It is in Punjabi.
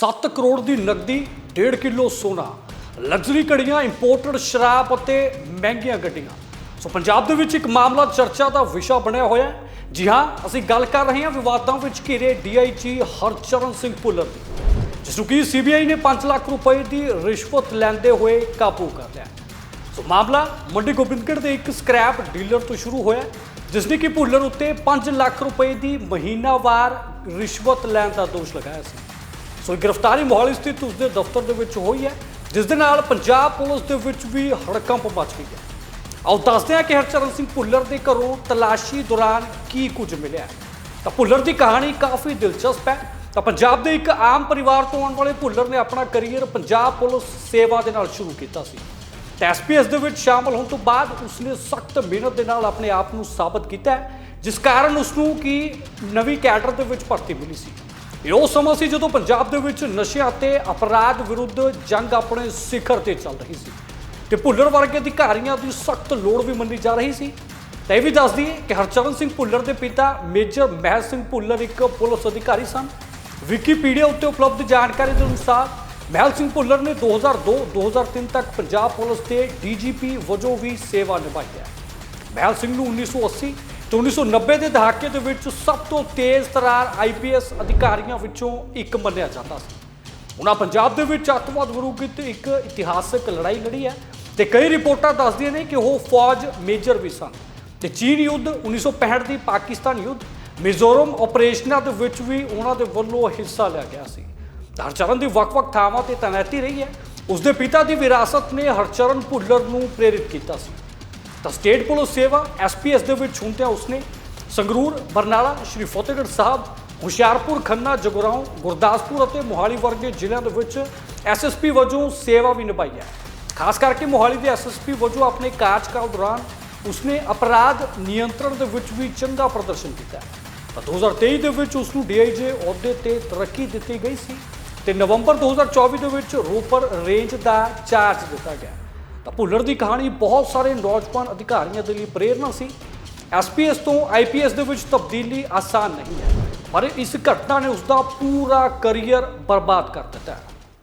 7 ਕਰੋੜ ਦੀ ਨਕਦੀ 1.5 ਕਿਲੋ ਸੋਨਾ। ਲਗਜ਼ਰੀ ਘੜੀਆਂ ਇੰਪੋਰਟਡ ਸ਼ਰਾਬ ਅਤੇ ਮਹਿੰਗੀਆਂ ਗੱਡੀਆਂ। ਸੋ ਪੰਜਾਬ ਦੇ ਵਿੱਚ ਇੱਕ ਮਾਮਲਾ ਚਰਚਾ ਦਾ ਵਿਸ਼ਾ ਬਣਿਆ ਹੋਇਆ ਹੈ। ਜੀ ਹਾਂ, ਅਸੀਂ ਗੱਲ ਕਰ ਰਹੇ ਹਾਂ ਵਿਵਾਦਾਂ ਵਿੱਚ ਘਿਰੇ ਡੀਆਈਜੀ ਹਰਚਰਨ ਸਿੰਘ ਭੁੱਲਰ ਦੀ, ਜਿਸ ਨੂੰ ਕਿ ਸੀਬੀਆਈ ਨੇ 5 ਲੱਖ ਰੁਪਏ ਦੀ ਰਿਸ਼ਵਤ ਲੈਂਦੇ ਹੋਏ ਕਾਬੂ ਕਰ ਲਿਆ ਸੋ ਮਾਮਲਾ ਮੰਡੀ ਗੋਬਿੰਦਗੜ੍ਹ ਦੇ ਇੱਕ ਸਕ੍ਰੈਪ ਡੀਲਰ ਤੋਂ ਸ਼ੁਰੂ ਹੋਇਆ ਜਿਸ ਨੇ ਕਿ ਭੁੱਲਰ ਉੱਤੇ 5 ਲੱਖ ਰੁਪਏ ਦੀ ਮਹੀਨਾਵਾਰ ਰਿਸ਼ਵਤ ਲੈਣ ਦਾ ਦੋਸ਼ ਲਗਾਇਆ ਸੀ। ਸੋ ਗ੍ਰਿਫਤਾਰੀ ਮੋਹਾਲੀ ਸਥਿਤ ਉਸਦੇ ਦਫ਼ਤਰ ਦੇ ਵਿੱਚ ਹੋਈ ਹੈ, ਜਿਸ ਦੇ ਨਾਲ ਪੰਜਾਬ ਪੁਲਿਸ ਦੇ ਵਿੱਚ ਵੀ ਹੜਕੰਪ ਮਚ ਗਈ ਹੈ। ਆਓ ਦੱਸਦੇ ਹਾਂ ਕਿ ਹਰਚਰਨ ਸਿੰਘ ਭੁੱਲਰ ਦੇ ਘਰੋਂ ਤਲਾਸ਼ੀ ਦੌਰਾਨ ਕੀ ਕੁਝ ਮਿਲਿਆ ਤਾਂ ਭੁੱਲਰ ਦੀ ਕਹਾਣੀ ਕਾਫੀ ਦਿਲਚਸਪ ਹੈ। ਤਾਂ ਪੰਜਾਬ ਦੇ ਇੱਕ ਆਮ ਪਰਿਵਾਰ ਤੋਂ ਆਉਣ ਵਾਲੇ ਭੁੱਲਰ ਨੇ ਆਪਣਾ ਕੈਰੀਅਰ ਪੰਜਾਬ ਪੁਲਿਸ ਸੇਵਾ ਦੇ ਨਾਲ ਸ਼ੁਰੂ ਕੀਤਾ ਸੀ। ਤੇ ਐਸਪੀਐਸ ਦੇ ਵਿੱਚ ਸ਼ਾਮਲ ਹੋਣ ਤੋਂ ਬਾਅਦ ਉਸਨੇ ਸਖਤ ਮਿਹਨਤ ਦੇ ਨਾਲ ਆਪਣੇ ਆਪ ਨੂੰ ਸਾਬਤ ਕੀਤਾ ਜਿਸ ਕਾਰਨ ਉਸ ਨੂੰ ਕੀ ਨਵੀਂ ਕੈਡਰ ਦੇ ਵਿੱਚ ਭਰਤੀ ਮਿਲੀ ਸੀ। ਇਹ ਉਹ ਸਮਾਂ ਸੀ ਜਦੋਂ ਪੰਜਾਬ ਦੇ ਵਿੱਚ ਨਸ਼ਿਆਂ ਅਤੇ ਅਪਰਾਧ ਵਿਰੁੱਧ ਜੰਗ ਆਪਣੇ ਸਿਖਰ ਤੇ ਚੱਲ ਰਹੀ ਸੀ ਤੇ ਭੁੱਲਰ ਵਰਗੇ ਅਧਿਕਾਰੀਆਂ ਦੀ ਸਖਤ ਲੋੜ ਵੀ ਮੰਨੀ ਜਾ ਰਹੀ ਸੀ। ਤਾਂ ਇਹ ਵੀ ਦੱਸ ਦਈਏ ਕਿ ਹਰਚਰਨ ਸਿੰਘ ਭੁੱਲਰ ਦੇ ਪਿਤਾ ਮੇਜਰ ਮਹਿਲ ਸਿੰਘ ਭੁੱਲਰ ਇੱਕ ਪੁਲਿਸ ਅਧਿਕਾਰੀ ਸਨ। ਵਿਕੀਪੀਡੀਆ ਉੱਤੇ ਉਪਲਬਧ ਜਾਣਕਾਰੀ ਦੇ ਅਨੁਸਾਰ ਮਹਿਲ ਸਿੰਘ ਭੁੱਲਰ ਨੇ 2002-2003 ਤੱਕ ਪੰਜਾਬ ਪੁਲਿਸ ਦੇ ਡੀਜੀਪੀ ਵਜੋਂ ਵੀ ਸੇਵਾ ਨਿਭਾਈ ਹੈ। ਮਹਿਲ ਸਿੰਘ ਨੂੰ 1980 ਤੇ 1990 ਦੇ ਦਹਾਕੇ ਦੇ ਵਿੱਚ ਸਭ ਤੋਂ ਤੇਜ਼ ਤਰਾਰ ਆਈਪੀਐਸ ਅਧਿਕਾਰੀਆਂ ਵਿੱਚੋਂ ਇੱਕ ਮੰਨਿਆ ਜਾਂਦਾ ਸੀ। ਉਹਨਾਂ ਪੰਜਾਬ ਦੇ ਵਿੱਚ ਅੱਤਵਾਦ ਵਿਰੁੱਧ ਇੱਕ ਇਤਿਹਾਸਕ ਲੜਾਈ ਲੜੀ ਹੈ ਤੇ ਕਈ ਰਿਪੋਰਟਾਂ ਦੱਸਦੀਆਂ ਨੇ ਕਿ ਉਹ ਫੌਜ ਮੇਜਰ ਵੀ ਸਨ। ਤੇ ਚੀਨ ਯੁੱਧ 1965 ਦੀ ਪਾਕਿਸਤਾਨ ਯੁੱਧ, ਮਿਜ਼ੋਰਮ ਆਪਰੇਸ਼ਨਾਂ ਦੇ ਵਿੱਚ ਵੀ ਉਹਨਾਂ ਦੇ ਵੱਲੋਂ ਹਿੱਸਾ ਲਿਆ ਗਿਆ ਸੀ। ਹਰਚਰਨ ਦੀ ਵੱਖ-ਵੱਖ ਥਾਵਾਂ ਤੇ ਤੈਨਾਤੀ ਰਹੀ ਹੈ। ਉਸਦੇ ਪਿਤਾ ਦੀ ਵਿਰਾਸਤ ਨੇ ਹਰਚਰਨ ਭੁੱਲਰ ਨੂੰ ਪ੍ਰੇਰਿਤ ਕੀਤਾ ਸੀ। ਤਾਂ ਸਟੇਟ ਪੁਲਿਸ ਸੇਵਾ ਐਸਪੀਐਸ ਦੇ ਵਿੱਚ ਹੁੰਦਿਆਂ ਉਸਨੇ। ਸੰਗਰੂਰ, ਬਰਨਾਲਾ, ਸ਼੍ਰੀ ਫਤਿਹਗੜ੍ਹ ਸਾਹਿਬ, ਹੁਸ਼ਿਆਰਪੁਰ, ਖੰਨਾ, ਜਗਰਾਉਂ, ਗੁਰਦਾਸਪੁਰ ਅਤੇ ਮੋਹਾਲੀ ਵਰਗੇ ਜ਼ਿਲ੍ਹਿਆਂ ਦੇ ਵਿੱਚ ਐਸਐਸਪੀ ਵਜੋਂ ਸੇਵਾ ਵੀ ਨਿਭਾਈ ਹੈ। ਖਾਸ ਕਰਕੇ ਮੋਹਾਲੀ ਦੇ ਐਸਐਸਪੀ ਵਜੋਂ ਆਪਣੇ ਕਾਰਜਕਾਲ ਦੌਰਾਨ ਉਸਨੇ ਅਪਰਾਧ ਨਿਯੰਤਰਣ ਦੇ ਵਿੱਚ ਵੀ ਚੰਗਾ ਪ੍ਰਦਰਸ਼ਨ ਕੀਤਾ ਹੈ। ਤਾਂ 2023 ਦੇ ਵਿੱਚ ਉਸ ਨੂੰ ਡੀਆਈਜੀ ਅਹੁਦੇ ਤੇ ਤਰੱਕੀ ਦਿੱਤੀ ਗਈ ਸੀ ਤੇ ਨਵੰਬਰ 2024 ਦੇ ਵਿੱਚ ਰੋਪਰ ਰੇਂਜ ਦਾ ਚਾਰਜ ਦਿੱਤਾ ਗਿਆ। ਤਾਂ ਭੁੱਲਰ ਦੀ ਕਹਾਣੀ ਬਹੁਤ ਸਾਰੇ ਨੌਜਵਾਨ ਅਧਿਕਾਰੀਆਂ ਦੇ ਲਈ ਪ੍ਰੇਰਨਾ ਸੀ। ਐਸਪੀਐਸ ਤੋਂ ਆਈਪੀਐਸ ਦੇ ਵਿੱਚ ਤਬਦੀਲੀ ਆਸਾਨ ਨਹੀਂ ਹੈ, ਪਰ ਇਸ ਘਟਨਾ ਨੇ ਉਸ ਦਾ ਪੂਰਾ ਕਰੀਅਰ ਬਰਬਾਦ ਕਰ ਦਿੱਤਾ ਹੈ।